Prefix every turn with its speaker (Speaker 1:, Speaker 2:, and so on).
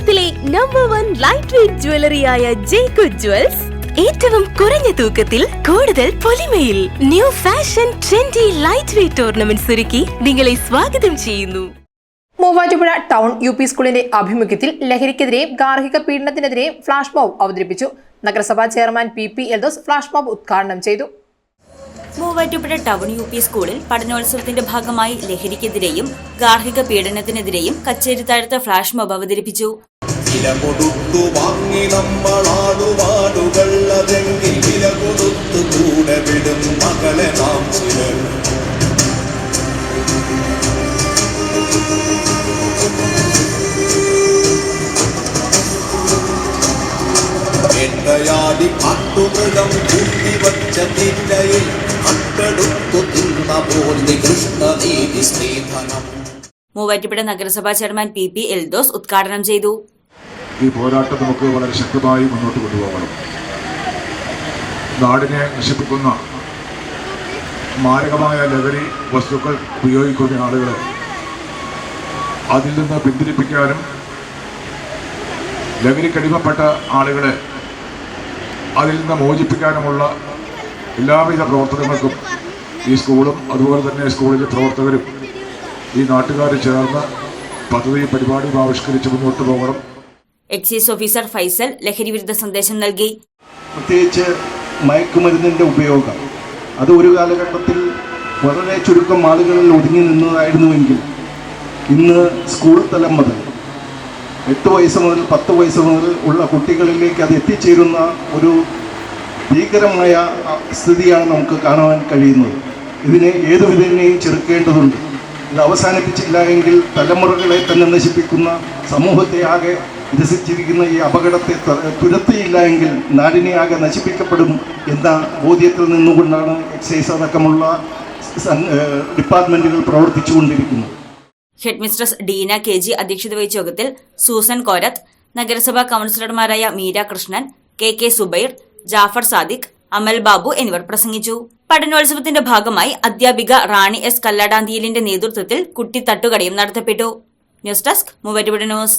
Speaker 1: കേരളത്തിലെ number one light weight ജ്വല്ലറിയായ ജേക്കു ജ്വൽസ് ഏറ്റവും കുറഞ്ഞ തൂക്കത്തിൽ കൂടുതൽ പൊലിമയിൽ new fashion trendy light weight ornaments ഒരുക്കി നിങ്ങളെ സ്വാഗതം ചെയ്യുന്നു.
Speaker 2: മൂവാറ്റുപുഴ ടൗൺ യു പി സ്കൂളിന്റെ ആഭിമുഖ്യത്തിൽ ലഹരിക്കെതിരെയും ഗാർഹിക പീഡനത്തിനെതിരെയും ഫ്ലാഷ് മോബ് അവതരിപ്പിച്ചു. നഗരസഭാ chairman P P Eldhose flash mob ഉദ്ഘാടനം ചെയ്തു.
Speaker 3: മൂവാറ്റുപുഴ ടൗൺ യു പി സ്കൂളിൽ പഠനോത്സവത്തിന്റെ ഭാഗമായി ലഹരിക്കെതിരെയും ഗാർഹിക പീഡനത്തിനെതിരെയും കച്ചേരിത്താഴത്ത് ഫ്ലാഷ് മോബ് അവതരിപ്പിച്ചു.
Speaker 4: വില കൊടുത്തു വാങ്ങി നമ്മളാടുപാടുകളതെങ്കിൽ വില കൊടുത്തു കൂടെ വിടും മകളെ നാം ചിലർ. വേട്ടയാടി കാട്ടുമൃഗം കൂട്ടിവച്ച തിന്നയിൽ കട്ടെടുത്തു തിന്ന പോൽ നികൃഷ്ണ നീതി സ്ത്രീധനം.
Speaker 3: മൂവാറ്റുപുഴ നഗരസഭാ ചെയർമാൻ പി പി എൽദോസ് ഉദ്ഘാടനം ചെയ്തു.
Speaker 5: ഈ പോരാട്ടം നമുക്ക് വളരെ ശക്തമായി മുന്നോട്ട് കൊണ്ടുപോകണം. നാടിനെ നശിപ്പിക്കുന്ന മാരകമായ ലഹരി വസ്തുക്കൾ ഉപയോഗിക്കുന്ന ആളുകളെ അതിൽ നിന്ന് പിന്തിരിപ്പിക്കാനും ലഹരിക്കടിമപ്പെട്ട ആളുകളെ അതിൽ നിന്ന് മോചിപ്പിക്കാനുമുള്ള എല്ലാവിധ പ്രവർത്തനങ്ങൾക്കും ഈ സ്കൂളും അതുപോലെ തന്നെ സ്കൂളിലെ പ്രവർത്തകരും ഈ നാട്ടുകാർ ചേർന്ന് പദ്ധതി പരിപാടി ആവിഷ്കരിച്ച് മുന്നോട്ട് പോകണം.
Speaker 3: എക്സൈസ് ഓഫീസർ ഫൈസൽ ലഹരി വിരുദ്ധ സന്ദേശം നൽകി.
Speaker 6: പ്രത്യേകിച്ച് മയക്കുമരുന്നിന്റെ ഉപയോഗം. അത് ഒരു കാലഘട്ടത്തിൽ വളരെ ചുരുക്കം ആളുകളിൽ ഒതുങ്ങി നിന്നതായിരുന്നുവെങ്കിൽ ഇന്ന് സ്കൂൾ തലം മുതൽ എട്ട് വയസ്സ് മുതൽ പത്ത് വയസ്സ് മുതൽ ഉള്ള കുട്ടികളിലേക്ക് അത് എത്തിച്ചേരുന്ന ഒരു ഭീകരമായ സ്ഥിതിയാണ് നമുക്ക് കാണുവാൻ കഴിയുന്നത്. ഇതിനെ ഏതു വിധേനയും ചെറുക്കേണ്ടതുണ്ട്. ഇത് അവസാനിപ്പിച്ചില്ല എങ്കിൽ തലമുറകളെ തന്നെ നശിപ്പിക്കുന്ന സമൂഹത്തെ ആകെ വികസിച്ചിരിക്കുന്ന ഈ അപകടത്തെ തുരത്തിയില്ല എങ്കിൽ നാടിനെ ആകെ നശിപ്പിക്കപ്പെടും എന്ന ബോധ്യത്തിൽ നിന്നുകൊണ്ടാണ് എക്സൈസ് അടക്കമുള്ള ഡിപ്പാർട്ട്മെന്റുകൾ പ്രവർത്തിച്ചുകൊണ്ടിരിക്കുന്നു
Speaker 3: head mistress Deena K G അധ്യക്ഷത വഹിച്ച യോഗത്തിൽ സൂസൻ കോരത്ത് നഗരസഭാ കൌൺസിലർമാരായ മീര കൃഷ്ണൻ കെ കെ സുബൈർ ജാഫർ സാദിഖ് അമൽ ബാബു എന്നിവർ പ്രസംഗിച്ചു. പഠനോത്സവത്തിന്റെ ഭാഗമായി അധ്യാപിക റാണി എസ് കല്ലടാന്തിയിലിന്റെ നേതൃത്വത്തിൽ കുട്ടി തട്ടുകടയും നടത്തപ്പെട്ടു. News desk Muvattupuzha news.